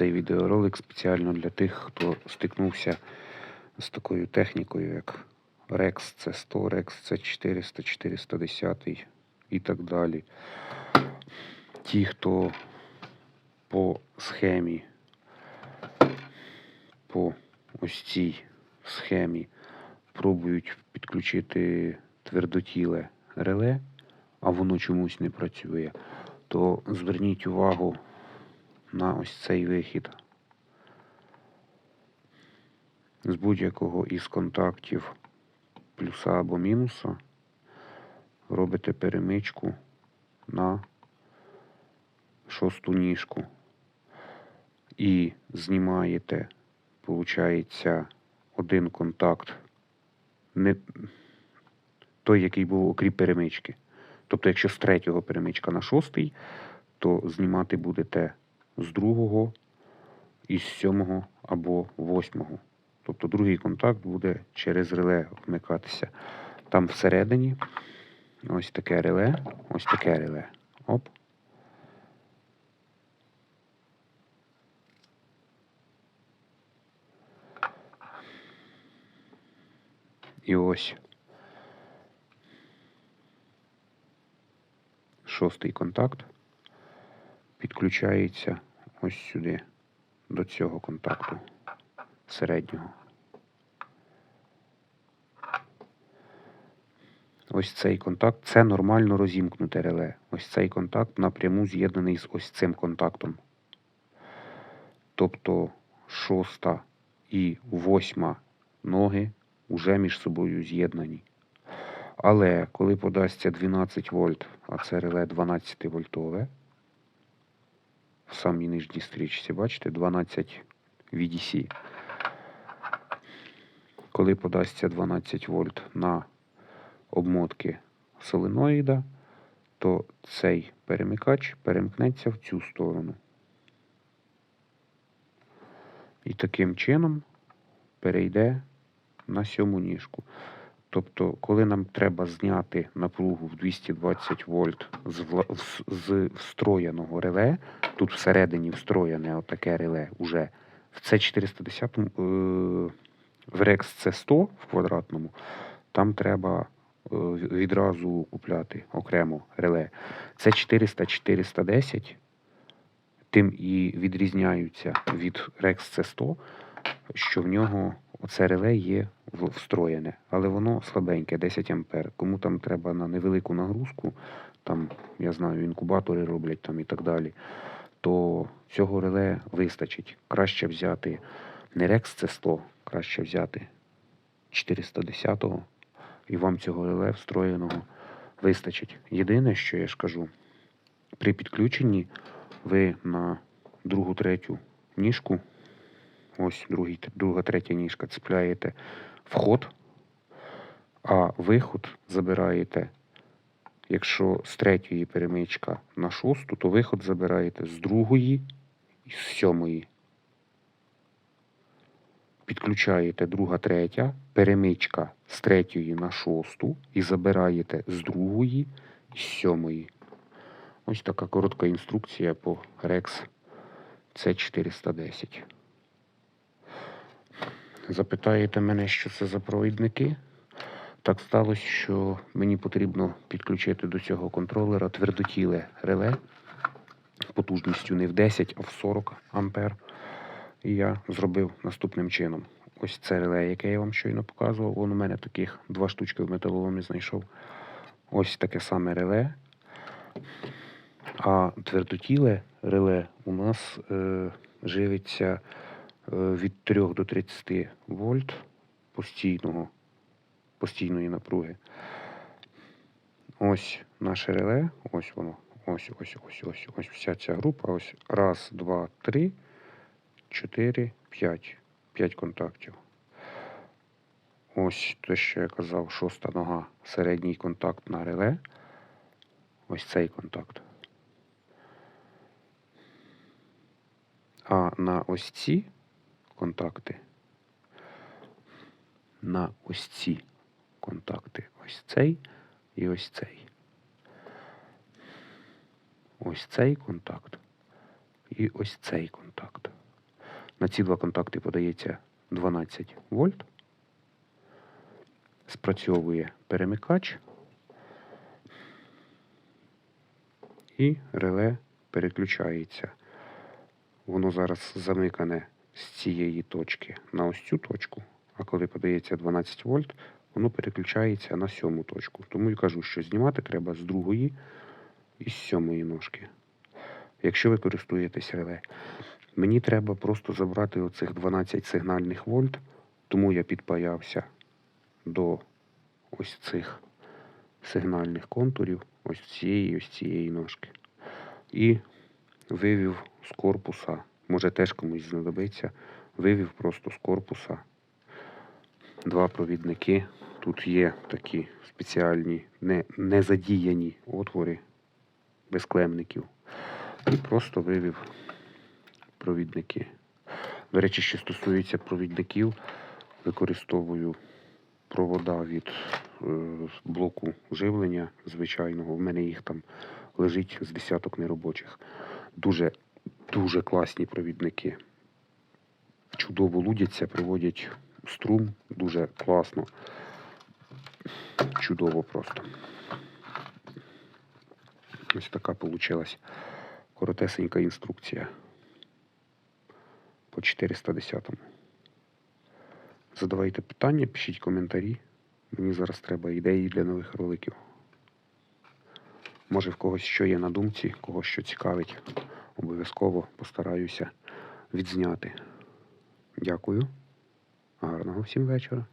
Цей відеоролик спеціально для тих, хто стикнувся з такою технікою, як Rex C100, Rex C400, 410 і так далі. Ті, хто по схемі, по ось цій схемі пробують підключити твердотіле реле, а воно чомусь не працює, то зверніть увагу на ось цей вихід. З будь-якого із контактів плюса або мінуса робите перемичку на шосту ніжку і знімаєте, виходить, один контакт, не той, який був окрім перемички. Тобто, якщо з третього перемичка на шостий, то знімати будете з другого, із сьомого або восьмого. Тобто другий контакт буде через реле вмикатися. Там всередині ось таке реле, ось таке реле. Оп. І ось шостий контакт підключається ось сюди, до цього контакту середнього. Ось цей контакт це нормально розімкнуте реле. Ось цей контакт напряму з'єднаний з ось цим контактом. Тобто шоста і восьма ноги вже між собою з'єднані. Але коли подасться 12 вольт, а це реле 12 вольтове, в самій нижній стрічці, бачите, 12 VDC. Коли подасться 12 вольт на обмотки соленоїда, то цей перемикач перемкнеться в цю сторону. І таким чином перейде на сьому ніжку. Тобто, коли нам треба зняти напругу в 220 вольт з, з встроєного реле, тут всередині встроєне отаке реле уже в c 410 е... в Rex c 100 в квадратному, там треба е... відразу купляти окремо реле. Це 400 410 тим і відрізняються від Rex c 100 що в нього оце реле є встроєне, але воно слабеньке, 10 ампер. Кому там треба на невелику нагрузку, там, я знаю, інкубатори роблять там і так далі, то цього реле вистачить. Краще взяти не Rex c 100 краще взяти 410-го, і вам цього реле встроєного вистачить. Єдине, що я ж кажу, при підключенні ви на другу третю ніжку ось друга, третя ніжка цепляєте вход, а виход забираєте, якщо з третьої перемичка на шосту, то виход забираєте з другої і з сьомої. Підключаєте друга, третя, перемичка з третьої на шосту і забираєте з другої і з сьомої. Ось така коротка інструкція по Rex C410. Запитаєте мене, що це за провідники? Так сталося, що мені потрібно підключити до цього контролера твердотіле реле потужністю не в 10, а в 40 ампер. І я зробив наступним чином. Ось це реле, яке я вам щойно показував. Вон у мене таких два штучки в металоломі знайшов. Ось таке саме реле. А твердотіле реле у нас е, живиться від 3 до 30 вольт постійного, постійної напруги. Ось наше реле, ось воно, ось, ось, ось, ось, ось вся ця група. Ось раз, два, три, чотири, п'ять. П'ять контактів. Ось те, що я казав, шоста нога, середній контакт на реле. Ось цей контакт. А на ось ці контакти. На ось ці контакти. Ось цей і ось цей. Ось цей контакт і ось цей контакт. На ці два контакти подається 12 вольт. Спрацьовує перемикач. І реле переключається. Воно зараз замикане з цієї точки на ось цю точку. А коли подається 12 вольт, воно переключається на сьому точку. Тому і кажу, що знімати треба з другої і з сьомої ножки. Якщо ви користуєтесь реле. Мені треба просто забрати оцих 12 сигнальних вольт, тому я підпаявся до ось цих сигнальних контурів, ось цієї, ось цієї ножки. І вивів з корпуса, може теж комусь знадобиться, вивів просто з корпуса два провідники. Тут є такі спеціальні не, незадіяні отвори без клемників. І просто вивів провідники. До речі, що стосується провідників, використовую провода від е, блоку живлення звичайного. В мене їх там лежить з десяток неробочих. Дуже, дуже класні провідники. Чудово лудяться, проводять струм дуже класно. Чудово просто. Ось така получилась коротесенька інструкція по 410. Задавайте питання, пишіть коментарі. Мені зараз треба ідеї для нових роликів. Може в когось що є на думці, кого що цікавить. Обов'язково постараюся відзняти. Дякую. Гарного всім вечора.